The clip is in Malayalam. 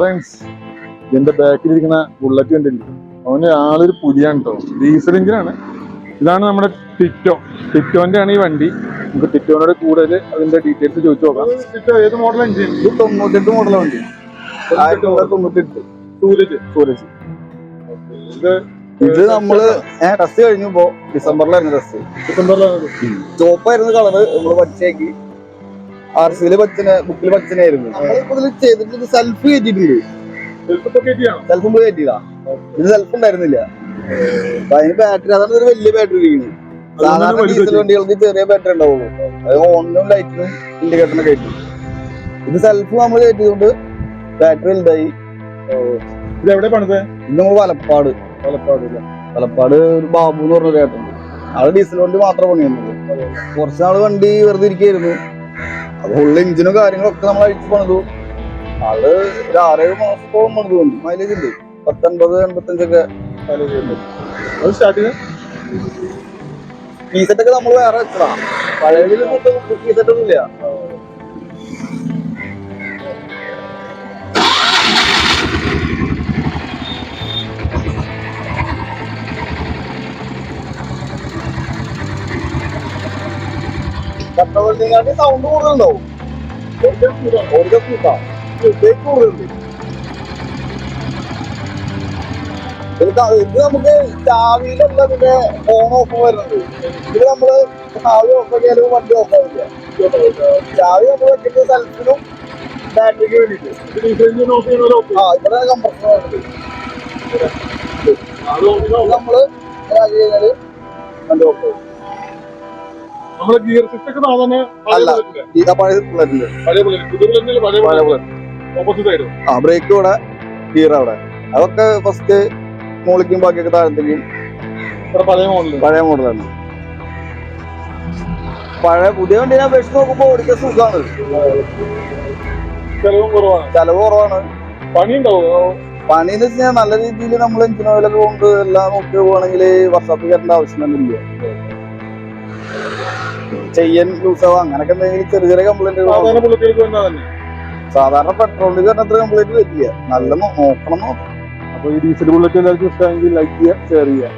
ഫ്രണ്ട്സ് എന്റെ ബാക്കിലിരിക്കുന്ന ബുള്ളറ്റ് കണ്ടില്ലേ? അവന് ആളൊരു പുലിയാണ് കേട്ടോ ഡീസൽ എഞ്ചിനാണ് ഇതാണ് നമ്മുടെ ടിറ്റോ ടിറ്റോന്റെ ആണ് ഈ വണ്ടി. നമുക്ക് ടിറ്റോനോട് കൂടുതൽ അതിന്റെ ഡീറ്റെയിൽസ് ചോദിച്ചു നോക്കാം. ടിറ്റോ ഏത് മോഡൽ എഞ്ചിൻ ഇത് തൊണ്ണൂറ്റെട്ട് മോഡൽ വണ്ടി. ആയിരത്തി തൊള്ളായിരത്തി തൊണ്ണൂറ്റെട്ട്. സൂരജ്. സൂരജ്. ഇത് ഇത് നമ്മൾ ടെസ്റ്റ് കഴിഞ്ഞപ്പോ ഡിസംബറിലായിരുന്നു ടെസ്റ്റ് ഡിസംബറിലായിരുന്നു ചോപ്പായിരുന്നു കളറ്. നമ്മൾ പച്ചയാക്കി ആർ സിയിൽ പച്ചന് ബുക്കിൽ പച്ചനായിരുന്നു ചെയ്തിട്ട് സെൽഫ് കയറ്റിയിട്ടുണ്ട്. സെൽഫ് നമ്മൾ കയറ്റിയതാ. ഇത് സെൽഫ് ഉണ്ടായിരുന്നില്ല. അതിന് ബാറ്ററി അതാണ് ഒരു വലിയ ബാറ്ററി ഇരിക്കുന്നത് സാധാരണ ഡീസൽ വണ്ടികൾക്ക് ചെറിയ ബാറ്ററി ഉണ്ടാവുള്ളൂ. അത് ഓണിനും ലൈറ്റിനും ഇൻഡിക്കേറ്ററിനും കയറ്റും ഇത് സെൽഫ് നമ്മൾ കയറ്റിയതുകൊണ്ട് ബാറ്ററി ഉണ്ടായി ഇത് എവിടെ പണിത്? ഇത് നമ്മൾ വലപ്പാട്. വലപ്പാട് ഒരു ബാബു എന്ന് പറഞ്ഞ ചേട്ടനുണ്ട് ആൾ ഡീസൽ വണ്ടി മാത്രം പണിയുന്നുള്ളൂ കുറച്ച് നാൾ വണ്ടി വെറുതെ ഇരിക്കായിരുന്നു. അത് ഫുള്ള് എഞ്ചിനും കാര്യങ്ങളൊക്കെ നമ്മൾ അഴിച്ചു പണിതു. അത് ഒരു ആറേഴ് മാസത്തോളം പണിതു കൊണ്ട് മൈലേജ് ഉണ്ട്. പത്തൊൻപത് എൺപത്തഞ്ചൊക്കെ മൈലേജ് അത് സ്റ്റാർട്ടിങ് കീ സെറ്റൊക്കെ നമ്മൾ വേറെ വെച്ചതാ. പഴയതിൽ കീ സെറ്റ് ഇല്ല കട്ടവണ്ടിങ്ങാട്ടി സൗണ്ട് കൂടുതലുണ്ടാവും. ഓടിക്കാൻ കൂട്ടാ കൂടുതലുണ്ട്. ഇത് നമുക്ക് ചാവിയിലല്ല പിന്നെ ഓൺ ഓഫ് വരുന്നത് ഇത് നമ്മൾ ചാവി ഓഫ് ആക്കിയാലും വണ്ടി ഓഫ് ആവില്ല. ചാവി നമ്മൾ വെക്കുന്നത് സ്ഥലത്തിനും ബാറ്ററിക്ക് വേണ്ടിട്ട് ആ ഇവിടെ കമ്പ്രസർ നമ്മൾ കഴിഞ്ഞാൽ വണ്ടി ഓഫ് ആവും. നമ്മളെ ഗിയർ സിസ്റ്റം ഒക്കെ സാധാരണ അല്ല. ഈ പഴയ ബുള്ളറ്റിൽ പഴയ. പുതിയ പഴയ. ആ ബ്രേക്ക് ഇവിടെ ഗിയർ അവിടെ. അതൊക്കെ ഫസ്റ്റ് മോളിക്കും ബാക്കിയൊക്കെ താഴത്തേക്കും പഴയ മോഡൽ പഴയ മോഡലാണ് പഴയ പുതിയ വണ്ടിനെ അപേക്ഷിച്ച് നോക്കുമ്പോ ഓടിക്കാൻ സുഖമാണ് ചെലവും കുറവാണ്. ചെലവ് കുറവാണ്. പണി ഉണ്ടാവും പണി എന്ന് വെച്ചാൽ നല്ല രീതിയിൽ നമ്മൾ എഞ്ചിൻ ഓയിലൊക്കെ കൊണ്ട് എല്ലാം നോക്കി പോവാണെങ്കിൽ വർഷത്തിൽ കയറേണ്ട ആവശ്യമൊന്നുമില്ല ചെയ്യാൻ ലൂസാവും അങ്ങനൊക്കെ എന്തെങ്കിലും ചെറിയ ചെറിയ കംപ്ലൈന്റുകൾ സാധാരണ പെട്രോളിന് കയറുന്ന അത്ര കംപ്ലൈന്റ് വരില്ല. നല്ല നോക്കണം നോക്കണം. അപ്പൊ ഈ ഡീസൽ ബുള്ളറ്റ് എല്ലാവർക്കും ഇഷ്ടമാണെങ്കിൽ ലൈക്ക് ചെയ്യുക ഷെയർ ചെയ്യുക.